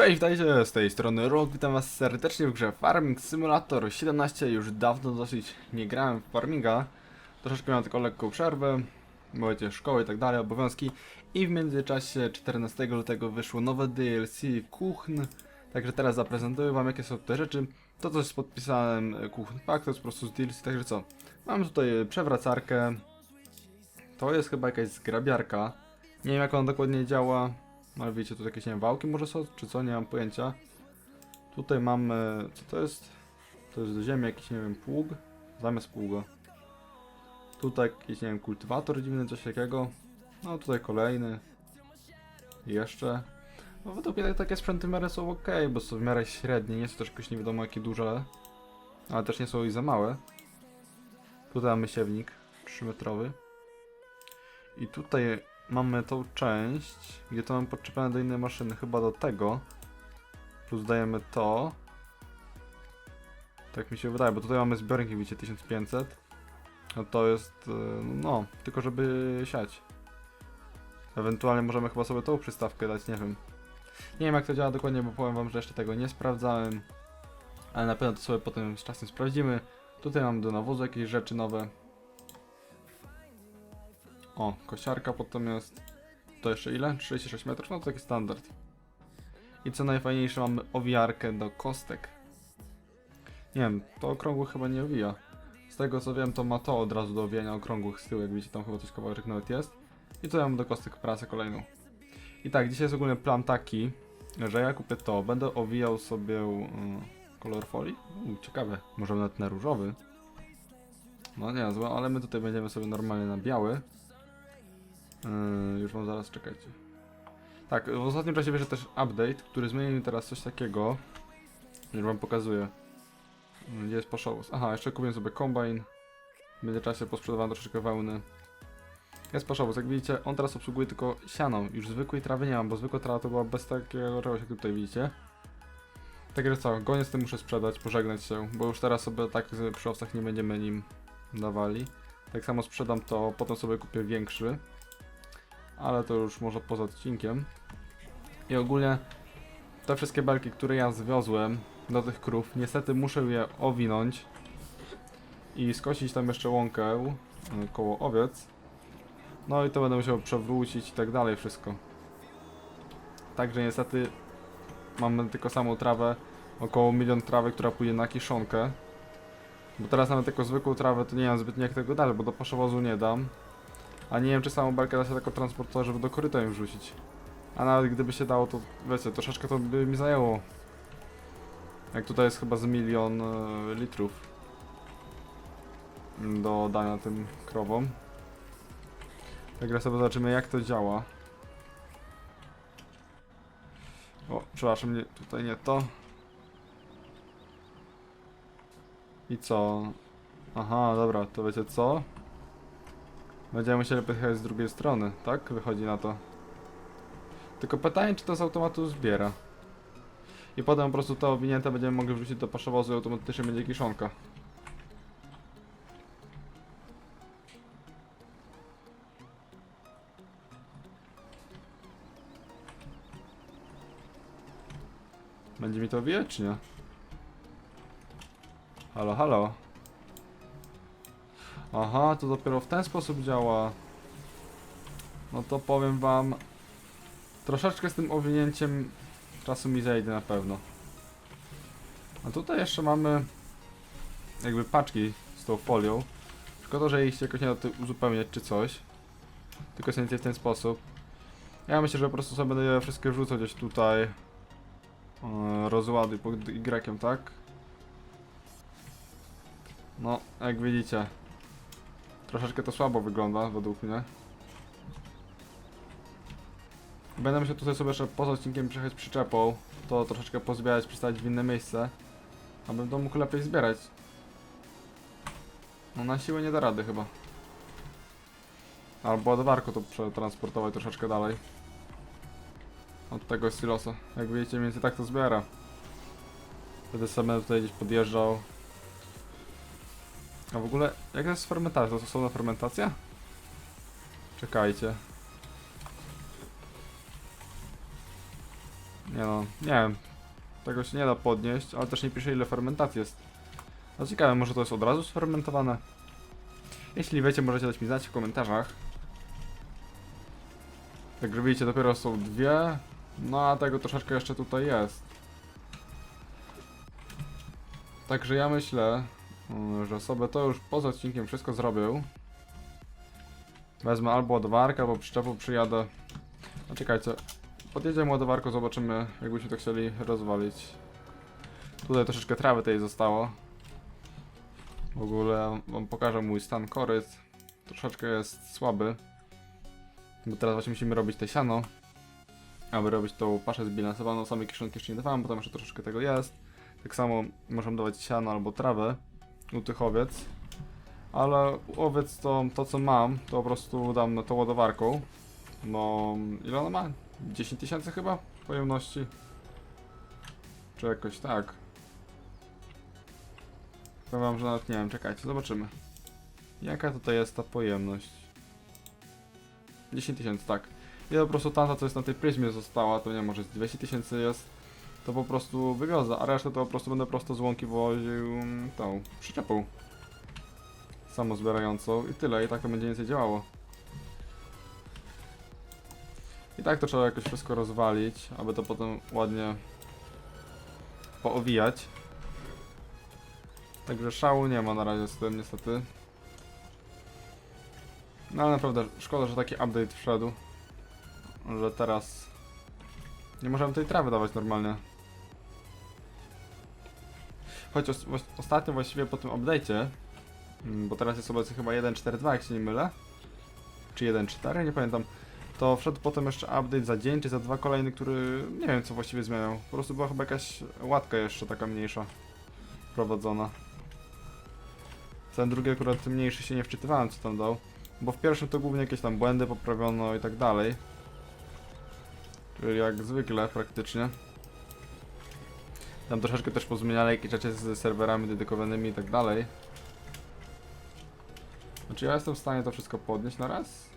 Cześć, witajcie z tej strony Rok, witam was serdecznie w grze Farming Simulator. 17, już dawno dosyć nie grałem w Farminga, troszeczkę miałem tylko lekką przerwę, bo wiecie, szkoły i tak dalej, obowiązki. I w międzyczasie 14 lutego wyszło nowe DLC Kuchn, także teraz zaprezentuję wam jakie są te rzeczy, to co jest z podpisanym Kuchn Pack, to jest po prostu z DLC, także co, mam tutaj przewracarkę, to jest chyba jakaś zgrabiarka, nie wiem jak ona dokładnie działa, ale wiecie, tu jakieś nie wiem, wałki może są, czy co, nie mam pojęcia. Tutaj mamy, co to jest? To jest do ziemi jakiś, nie wiem, pług, zamiast pługa. Tutaj jakiś, nie wiem, kultywator dziwny, coś takiego. No tutaj kolejny. Jeszcze. No według mnie takie sprzęty w miarę są ok, bo są w miarę średnie, nie są też jakoś nie wiadomo jakie duże, ale też nie są i za małe. Tutaj mamy siewnik 3-metrowy. I tutaj mamy tą część, gdzie to mam podczepione do innej maszyny, chyba do tego. Plus dajemy to. Tak mi się wydaje, bo tutaj mamy zbiorniki, widzicie, 1500. A to jest, y, no, tylko żeby siać. Ewentualnie możemy chyba sobie tą przystawkę dać, nie wiem. Nie wiem jak to działa dokładnie, bo powiem wam, że jeszcze tego nie sprawdzałem. Ale na pewno to sobie potem z czasem sprawdzimy. Tutaj mam do nawozu jakieś rzeczy nowe. O, kosiarka potem jest. To jeszcze ile? 36 metrów? No to taki standard. I co najfajniejsze, mamy owijarkę do kostek. Nie wiem, to okrągłych chyba nie owija. Z tego co wiem, to ma to od razu do owijania okrągłych z tyłu, jak widzicie, tam chyba coś kawałek nawet jest. I to ja mam do kostek pracę kolejną. I tak, dzisiaj jest ogólnie plan taki, że ja kupię to, będę owijał sobie mm, kolor folii. Ciekawe, może nawet na różowy. No nie złe, ale my tutaj będziemy sobie normalnie na biały. Yy, już wam zaraz czekajcie. Tak, w ostatnim czasie wyszedł też update, który zmienił teraz coś takiego. Już wam pokazuję. Yy, Gdzie jest poszowus? Aha, jeszcze kupiłem sobie kombine. W międzyczasie posprzedawałem troszeczkę wełny. Jest poszowus, jak widzicie, on teraz obsługuje tylko siano. Już zwykłej trawy nie mam, bo zwykła trawa to była bez takiego czegoś, jak tutaj widzicie. Także co, go niestety muszę sprzedać, pożegnać się, bo już teraz sobie tak przy owcach nie będziemy nim dawali. Tak samo sprzedam to, potem sobie kupię większy ale to już może poza odcinkiem. I ogólnie te wszystkie belki, które ja zwiozłem do tych krów, niestety muszę je owinąć i skosić tam jeszcze łąkę y, koło owiec. No i to będę musiał przewrócić i tak dalej wszystko. Także niestety mamy tylko samą trawę, około milion trawy, która pójdzie na kiszonkę. Bo teraz nawet jako zwykłą trawę to nie wiem zbytnio jak tego dać, bo do paszowozu nie dam. A nie wiem, czy samą belkę da się tylko transportować, żeby do koryta im wrzucić. A nawet gdyby się dało, to wiecie, troszeczkę to by mi zajęło. Jak tutaj jest chyba z milion e, litrów do dania tym krowom. Także sobie zobaczymy jak to działa. O, przepraszam, nie, tutaj nie to. I co? Aha, dobra, to wiecie co? Będziemy musieli pychać z drugiej strony, tak? Wychodzi na to. Tylko pytanie, czy to z automatu zbiera. I potem po prostu to owinięte będziemy mogli wrzucić do paszowozu i automatycznie będzie kiszonka. Będzie mi to wijać, czy nie? Halo, halo. Aha, to dopiero w ten sposób działa. No to powiem wam, troszeczkę z tym owinięciem czasu mi zejdzie na pewno. A tutaj jeszcze mamy jakby paczki z tą folią. Szkoda, że ich się jakoś nie da uzupełniać czy coś. Tylko sobie w ten sposób. Ja myślę, że po prostu sobie będę je wszystkie wrzucał gdzieś tutaj. Yy, rozładuj pod Y, tak? No, jak widzicie. Troszeczkę to słabo wygląda według mnie. Będę musiał tutaj sobie jeszcze poza odcinkiem przejechać przyczepą, to troszeczkę pozbierać, przestawić w inne miejsce, abym to mógł lepiej zbierać. No na siłę nie da rady chyba. Albo ładowarką to przetransportować troszeczkę dalej. Od tego silosa. Jak widzicie, mniej więcej tak to zbiera. Wtedy sobie tutaj gdzieś podjeżdżał, a w ogóle, jak jest fermentacja? To stosowna fermentacja? Czekajcie. Nie no, nie wiem. Tego się nie da podnieść, ale też nie pisze ile fermentacji jest. No ciekawe, może to jest od razu sfermentowane? Jeśli wiecie, możecie dać mi znać w komentarzach. Także widzicie, dopiero są dwie. No a tego troszeczkę jeszcze tutaj jest. Także ja myślę, że sobie to już poza odcinkiem wszystko zrobił. Wezmę albo ładowarkę, albo przyczepą przyjadę. No czekajcie, podjedziemy ładowarką, zobaczymy jakbyśmy to chcieli rozwalić. Tutaj troszeczkę trawy tej zostało. W ogóle wam pokażę mój stan koryt. Troszeczkę jest słaby. Bo teraz właśnie musimy robić te siano. Aby robić tą paszę zbilansowaną. Same kieszonki jeszcze nie dawałem, bo tam jeszcze troszeczkę tego jest. Tak samo możemy dawać siano albo trawę u tych owiec. Ale owiec to, to co mam, to po prostu dam na tą ładowarką. No, ile ona ma? 10 tysięcy chyba pojemności? Czy jakoś tak? Powiem wam, że nawet nie wiem, czekajcie, zobaczymy. Jaka tutaj jest ta pojemność? 10 tysięcy, tak. I po prostu tamta, co jest na tej pryzmie została, to nie może z 200 tysięcy jest. To po prostu wywiozę, a resztę to po prostu będę prosto z łąki woził mm, tą przyczepą. Samozbierającą i tyle, i tak to będzie więcej działało. I tak to trzeba jakoś wszystko rozwalić, aby to potem ładnie poowijać. Także szału nie ma na razie z tym niestety. No ale naprawdę szkoda, że taki update wszedł. Że teraz nie możemy tej trawy dawać normalnie. Choć os ostatnio właściwie po tym update'cie, mm, bo teraz jest obecnie chyba 1.4.2 jak się nie mylę, czy 1.4, nie pamiętam, to wszedł potem jeszcze update za dzień, czy za dwa kolejny, który nie wiem co właściwie zmieniał. Po prostu była chyba jakaś łatka jeszcze taka mniejsza wprowadzona. Ten drugi akurat mniejszy się nie wczytywałem co tam dał. Bo w pierwszym to głównie jakieś tam błędy poprawiono i tak dalej. Czyli jak zwykle praktycznie. Tam troszeczkę też pozmieniali jakieś rzeczy z serwerami dedykowanymi i tak dalej. Znaczy ja jestem w stanie to wszystko podnieść na raz?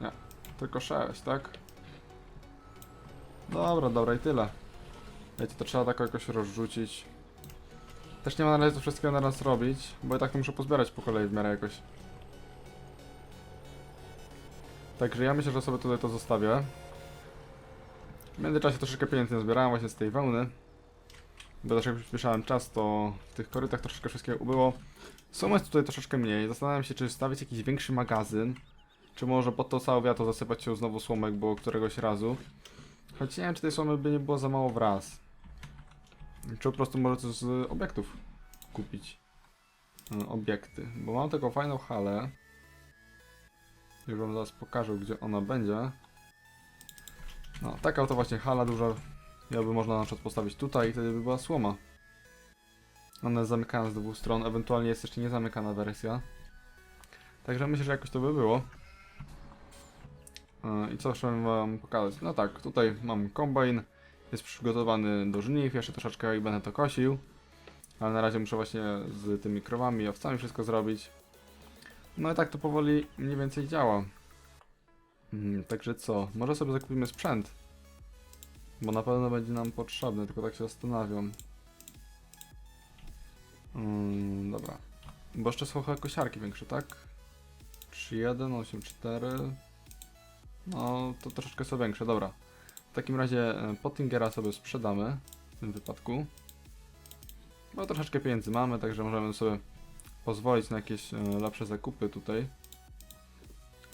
Nie. Tylko 6, tak? Dobra, dobra i tyle. Wiecie, to trzeba tak jakoś rozrzucić. Też nie ma na razie to wszystkiego na raz robić, bo i tak to muszę pozbierać po kolei w miarę jakoś. Także ja myślę, że sobie tutaj to zostawię. W międzyczasie troszeczkę pieniędzy zbierałem właśnie z tej wełny. Bo też jak przyspieszałem czas, to w tych korytach troszeczkę wszystkiego ubyło. Sumy jest tutaj troszeczkę mniej. Zastanawiam się, czy stawić jakiś większy magazyn. Czy może pod to całe wiatro zasypać się znowu słomek, było któregoś razu. Choć nie wiem, czy tej słomy by nie było za mało w raz. Czy po prostu może coś z obiektów kupić. E, Obiekty. Bo mam taką fajną halę. Już wam zaraz pokażę, gdzie ona będzie. No, taka oto właśnie hala duża. Ja by można na przykład postawić tutaj i wtedy by była słoma. Ona jest zamykana z dwóch stron, ewentualnie jest jeszcze niezamykana wersja. Także myślę, że jakoś to by było. E, I co jeszcze wam pokazać? No tak, tutaj mam kombajn. Jest przygotowany do żniw, jeszcze troszeczkę i będę to kosił. Ale na razie muszę właśnie z tymi krowami i owcami wszystko zrobić. No i tak to powoli mniej więcej działa. Mm, także co? Może sobie zakupimy sprzęt. Bo na pewno będzie nam potrzebny, tylko tak się zastanawiam. Mm, dobra. Bo jeszcze są kosiarki większe, tak? 3.1, 8.4. No, to troszeczkę są większe, dobra. W takim razie e, Pottingera sobie sprzedamy w tym wypadku. Bo troszeczkę pieniędzy mamy, także możemy sobie pozwolić na jakieś e, lepsze zakupy tutaj.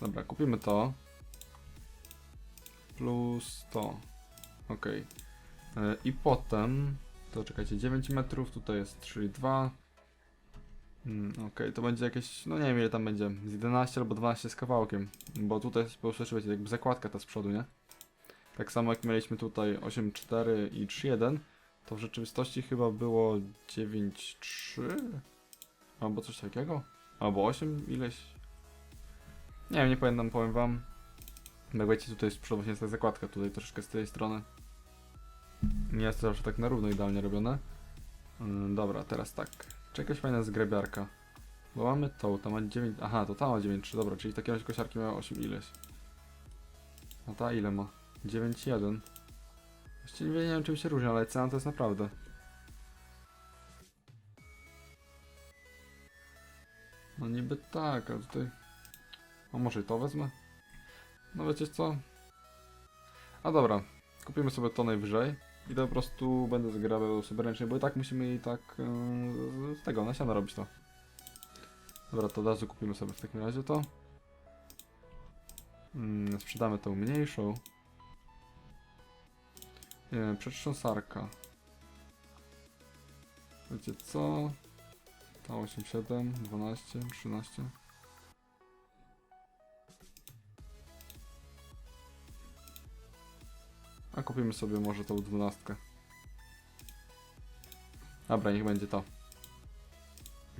Dobra, kupimy to. Plus to. Ok. I potem, to czekajcie, 9 metrów, tutaj jest 3,2. Mm, ok, to będzie jakieś, no nie wiem ile tam będzie, z 11 albo 12 z kawałkiem. Bo tutaj jest po prostu, wiecie, jakby zakładka ta z przodu, nie? Tak samo jak mieliśmy tutaj 8,4 i 3,1, to w rzeczywistości chyba było 9,3? Albo coś takiego? Albo 8 ileś? Nie wiem, nie pamiętam, powiem wam. Jak wiecie, tutaj z przodu właśnie jest ta zakładka, tutaj troszeczkę z tej strony. Nie jest to zawsze tak na równo idealnie robione. Ym, dobra, teraz tak. Czy jakaś fajna zgrabiarka? Bo mamy tą, ta ma 9... Aha, to ta ma 9,3, dobra, czyli razie kosiarki miała 8 ileś. A ta ile ma? 9,1. Właściwie nie wiem czym się różni, ale cena to jest naprawdę. No niby tak, a tutaj... A może i to wezmę? No wiecie co? A dobra, kupimy sobie to najwyżej i to po prostu będę zgrabiał sobie ręcznie, bo i tak musimy i tak yy, z tego nasiona robić to. Dobra, to od razu kupimy sobie w takim razie to. Mm, sprzedamy tą mniejszą. Nie wiem, przetrząsarka. Wiecie co? Ta 8, 7, 12, 13. A kupimy sobie może tą 12. Dobra, niech będzie to.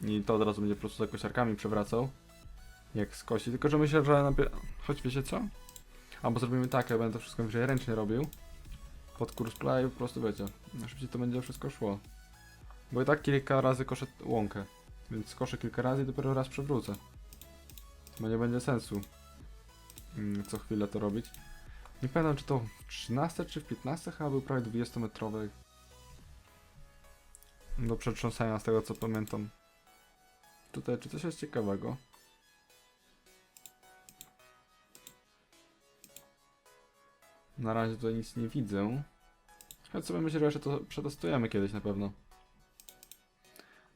I to od razu będzie po prostu za kosiarkami przewracał. Jak skosi. Tylko, że myślę, że najpierw... Choć wiecie co? Albo zrobimy tak, ja będę to wszystko wyżej ręcznie robił. Pod kurs play po prostu wiecie. Szybciej to będzie wszystko szło. Bo i tak kilka razy koszę łąkę. Więc skoszę kilka razy i dopiero raz przewrócę. Bo nie będzie sensu mm, co chwilę to robić. Nie pamiętam czy to w 13 czy w 15 chyba był prawie 20 metrowy. Do przetrząsania z tego co pamiętam. Tutaj czy coś jest ciekawego? Na razie tutaj nic nie widzę. Choć sobie myślę, że to przetestujemy kiedyś na pewno.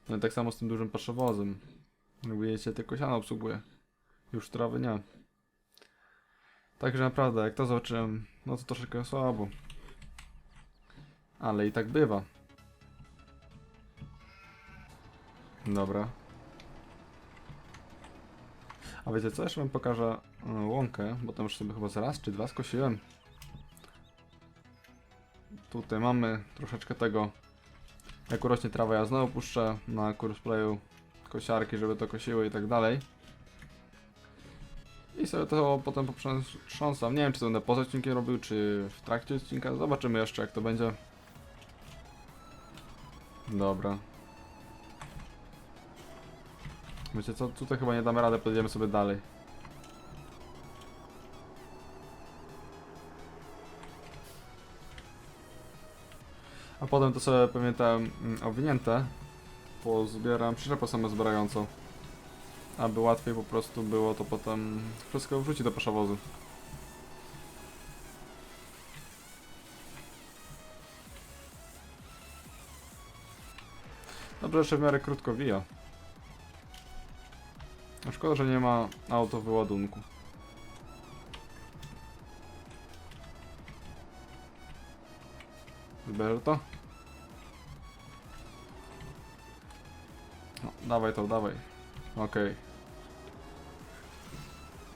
No i tak samo z tym dużym paszowozem. Jak widzicie, tylko siano obsługuje. Już trawy nie. Także naprawdę, jak to zobaczyłem, no to troszeczkę słabo. Ale i tak bywa. Dobra. A wiecie co? Jeszcze wam pokażę e, łąkę, bo tam już sobie chyba zaraz czy dwa skosiłem. Tutaj mamy troszeczkę tego. Jak urośnie trawa, ja znowu puszczę na playu kosiarki, żeby to kosiły i tak dalej. I sobie to potem poprząsam. Nie wiem, czy to będę poza odcinkiem robił, czy w trakcie odcinka. Zobaczymy jeszcze, jak to będzie. Dobra. Wiecie co, tutaj chyba nie damy rady, podjedziemy sobie dalej. A potem to sobie te mm, owinięte pozbieram przyczepę samozbierającą. Aby łatwiej po prostu było to potem wszystko wrzucić do paszowozu. Dobrze, jeszcze w miarę krótko wija. Szkoda, że nie ma auto wyładunku. Wybierze to? No, dawaj to, dawaj. Okej.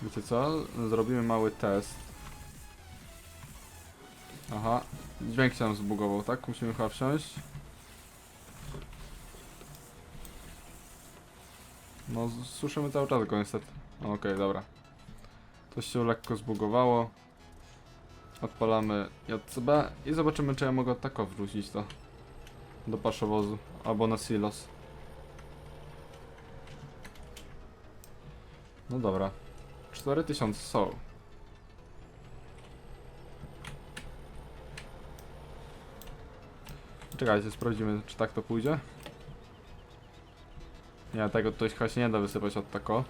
Wiecie co? Zrobimy mały test. Aha. Dźwięk się nam zbugował, tak? Musimy chyba wsiąść. No, słyszymy cały czas go niestety. Okej, dobra. Coś się lekko zbugowało. Odpalamy JCB i zobaczymy, czy ja mogę tak wrzucić to do paszowozu albo na silos. No dobra. 4000 są. Czekajcie, sprawdzimy, czy tak to pójdzie. Nie, tego tutaj chyba się nie da wysypać od tako.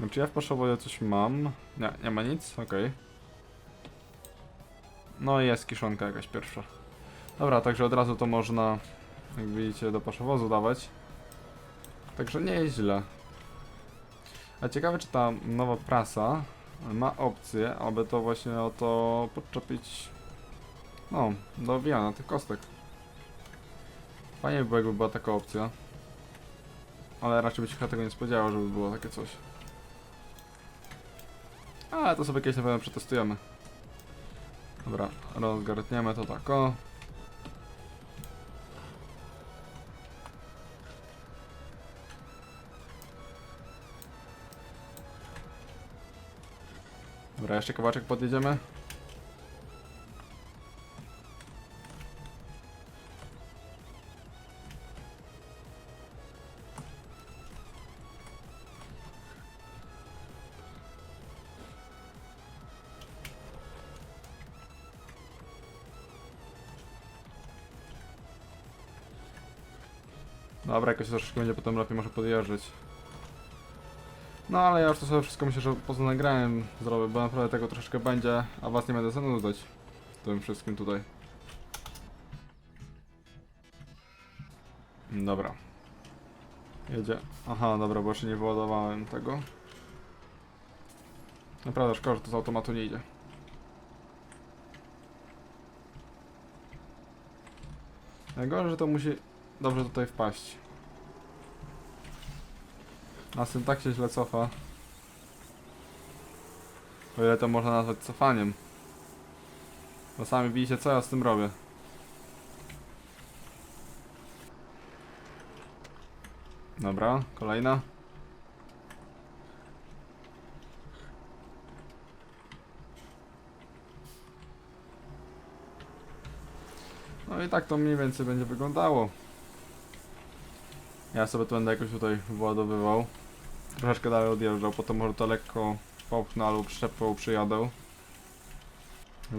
No, czy ja w paszowodzie coś mam? Nie, nie ma nic? Okej. No i jest kiszonka jakaś pierwsza. Dobra, także od razu to można, jak widzicie, do paszowozu dawać. Także nie jest źle. A ciekawe, czy ta nowa prasa ma opcję, aby to właśnie o to podczepić, no, do wijania tych kostek. Fajnie by było, jakby była taka opcja. Ale raczej by się chyba tego nie spodziewał, żeby było takie coś. Ale to sobie kiedyś na pewno przetestujemy. Dobra, rozgarniemy to tak o. Dobra, jeszcze kawałeczek podjedziemy. Dobra, jakoś troszeczkę będzie potem lepiej może podjeżdżać. No ale ja już to sobie wszystko myślę, że poza nagrałem zrobię, bo naprawdę tego troszeczkę będzie, a was nie będę zanudzać tym wszystkim tutaj. Dobra. Jedzie. Aha, dobra, bo jeszcze nie wyładowałem tego. Naprawdę szkoda, że to z automatu nie idzie. Najgorzej, że to musi dobrze tutaj wpaść. A syn tak się źle cofa. O ile to można nazwać cofaniem. Bo sami widzicie co ja z tym robię. Dobra, kolejna. No i tak to mniej więcej będzie wyglądało. Ja sobie to będę jakoś tutaj wyładowywał. Troszeczkę dalej odjeżdżał, potem może to lekko popchnę albo przyczepą przyjadę.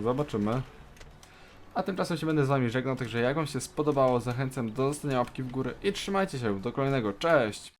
Zobaczymy. A tymczasem się będę z wami żegnał, także jak wam się spodobało, zachęcam do zostania łapki w górę i trzymajcie się, do kolejnego, cześć!